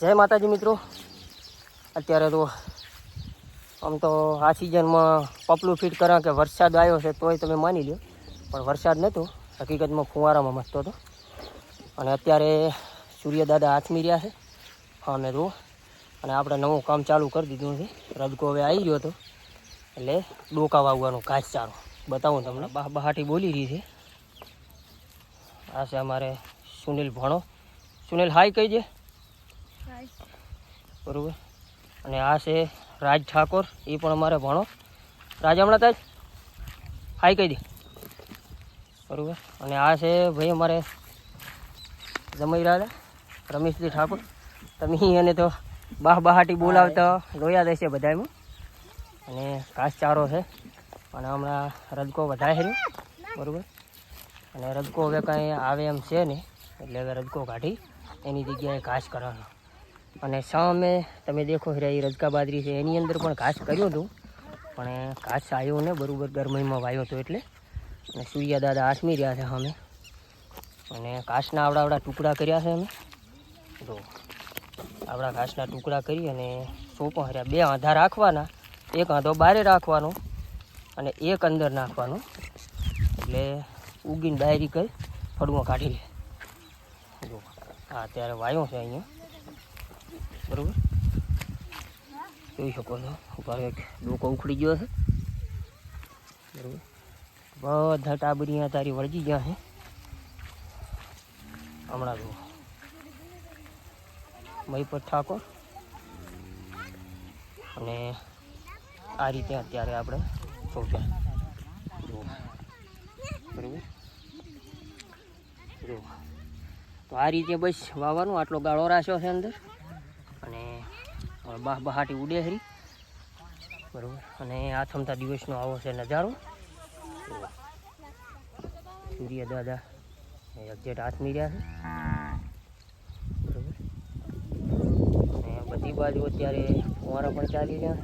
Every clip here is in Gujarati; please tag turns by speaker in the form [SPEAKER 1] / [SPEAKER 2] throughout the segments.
[SPEAKER 1] જય માતાજી મિત્રો. અત્યારે તો આમ તો આ સિઝનમાં પપલું ફિટ કરા કે વરસાદ આવ્યો છે તોય તમે માની લો પણ વરસાદ નહોતો હકીકતમાં ફુવારામાં મસ્તો હતો. અને અત્યારે સૂર્યદાદા હાથમી રહ્યા છે. હા મેં જુઓ અને આપણે નવું કામ ચાલુ કરી દીધું છે. રદકો હવે આવી ગયો હતો. એટલે ડોકા વાવવાનું ઘાસ ચારો. બતાવું તમને. બા બહાટી બોલી રહી છે. આ છે અમારે સુનિલ ભણો. સુનિલ હાય કહી દે. બરોબર. અને આ છે રાજ ઠાકોર, એ પણ અમારે ભણો. રાજ, હમણાં તાજ? હાઈ કહી દે. બરોબર. અને આ છે ભાઈ અમારે જમાઈ રહ્યા રમેશજી ઠાકોર. તમે એને તો બાહ બહાટી બોલાવતા લોયા દેશે બધામાં અને ઘાસ ચારો છે. અને હમણાં રદકો વધારે રહ્યો બરોબર. અને રદકો હવે કાંઈ આવે એમ છે નહીં. એટલે હવે રદકો કાઢી એની જગ્યાએ ઘાસ કરવાનો. અને સામે તમે દેખો રહ્યા એ રજકા બાજરી છે. એની અંદર પણ ઘાસ કર્યું હતું. પણ ઘાસ આવ્યો ને બરાબર ગરમીમાં વાયો હતો એટલે. અને સૂર્યા દાદા આસમી રહ્યા છે સામે. અને ઘાસના આવડા ટુકડા કર્યા છે અમે. જો આવડા ઘાસના ટુકડા કરી અને સોપો હર્યા. બે આંધા રાખવાના. એક આંધો બારે રાખવાનો અને એક અંદર નાખવાનો. એટલે ઉગીને ડાયરી કરી, ફળમાં કાઢી લે. જો, આ અત્યારે વાયો છે અહીંયા. બરોબર? જોઈ શકો છો. ઉપર એક ડોકો ઉખડી ગયો છે. બરોબર? બધા ટાબરી તારી વળગી ગયા છે. હમણાં જુઓ. મહીપત ઠાકોર. અને આ રીતે અત્યારે આપણે પહોંચ્યા જુઓ. બરોબર? જુઓ. તો આ રીતે બસ વાવવાનું આટલો ગાળો રાખ્યો છે અંદર. બાહ બહાટી ઉડે હરી. બરાબર. અને આ થમતા દિવસનો આવો છે નજારો. સૂર્ય દાદા એક્ઝેટ હાથમી રહ્યા છે. બરાબર. અને બધી બાજુ અત્યારે ફુવારા પણ ચાલી રહ્યા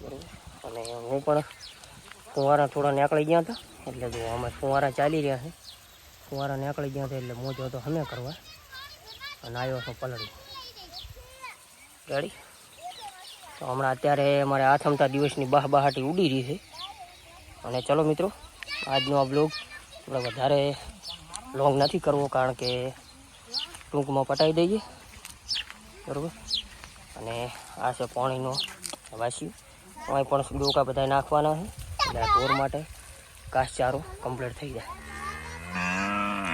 [SPEAKER 1] બરોબર. અને હું પણ ફુવારા થોડા નીકળી ગયા હતા. એટલે જો અમે ફુવારા ચાલી રહ્યા છે. ફુવારા નીકળી ગયા હતા એટલે મોજો તો અમે કરવા. અને આવ્યો છું પલળી. રેડી? તો હમણાં અત્યારે અમારે આથમતા દિવસની બાહ બહાટી ઉડી રહી છે. અને ચલો મિત્રો, આજનો આ બ્લોગ આપણે વધારે લોંગ નથી કરવો કારણ કે ટૂંકમાં પટાઈ દઈએ. બરાબર? અને આ છે પાણીનો વાસી. અહીં પણ ડોકા બધા નાખવાના છે. એટલે ઢોર માટે કાસચારો કમ્પ્લીટ થઈ જાય.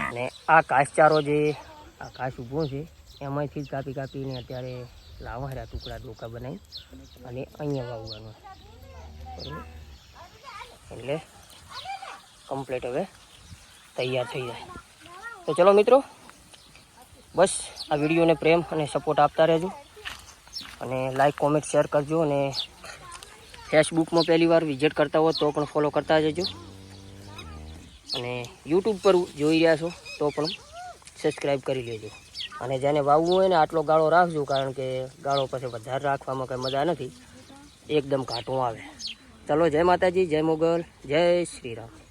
[SPEAKER 1] અને આ કાસચારો જે આ ઘાસ ઊભો છે, એમાંથી જ કાપી કાપીને અત્યારે લાવવા રહ્યા ટુકડા ડોકા બનાવી અને અહીંયા વાવવાનું. બરાબર એટલે કમ્પ્લીટ હવે તૈયાર થઈ જાય. તો ચલો મિત્રો, બસ આ વિડીયોને પ્રેમ અને સપોર્ટ આપતા રહેજો અને લાઈક કોમેન્ટ શેર કરજો અને ફેસબુકમાં પહેલી વાર વિઝિટ કરતા હો તો પણ ફોલો કરતા જજો. અને યુટ્યુબ પર જોઈ રહ્યા છો તો પણ સબસ્ક્રાઈબ કરી લેજો. અને જેને વાવવું હોય ને આટલો ગાળો રાખજો, કારણ કે ગાળો પછી વધારે રાખવામાં કંઈ મજા નથી. એકદમ ઘાટું આવે. ચલો, જય માતાજી, જય મોગલ, જય શ્રી રામ.